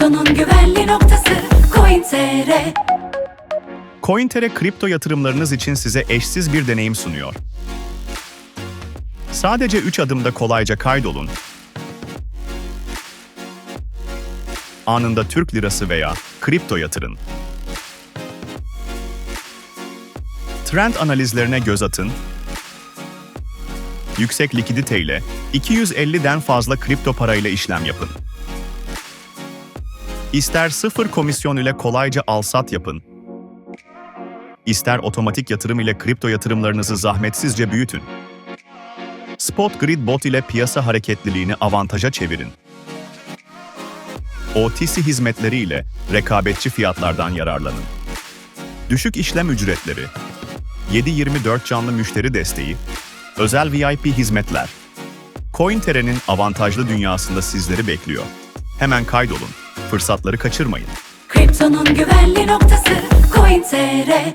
Kriptonun güvenli noktası CoinTR CoinTere kripto yatırımlarınız için size eşsiz bir deneyim sunuyor. Sadece 3 adımda kolayca kaydolun. Anında Türk lirası veya kripto yatırın. Trend analizlerine göz atın. Yüksek likiditeyle 250'den fazla kripto parayla işlem yapın. İster sıfır komisyon ile kolayca al-sat yapın, İster otomatik yatırım ile kripto yatırımlarınızı zahmetsizce büyütün. Spot Grid Bot ile piyasa hareketliliğini avantaja çevirin. OTC hizmetleri ile rekabetçi fiyatlardan yararlanın. Düşük işlem ücretleri, 7-24 canlı müşteri desteği, özel VIP hizmetler. CoinTere'nin avantajlı dünyasında sizleri bekliyor. Hemen kaydolun, Fırsatları kaçırmayın. Kriptonun güvenli noktası CoinTR.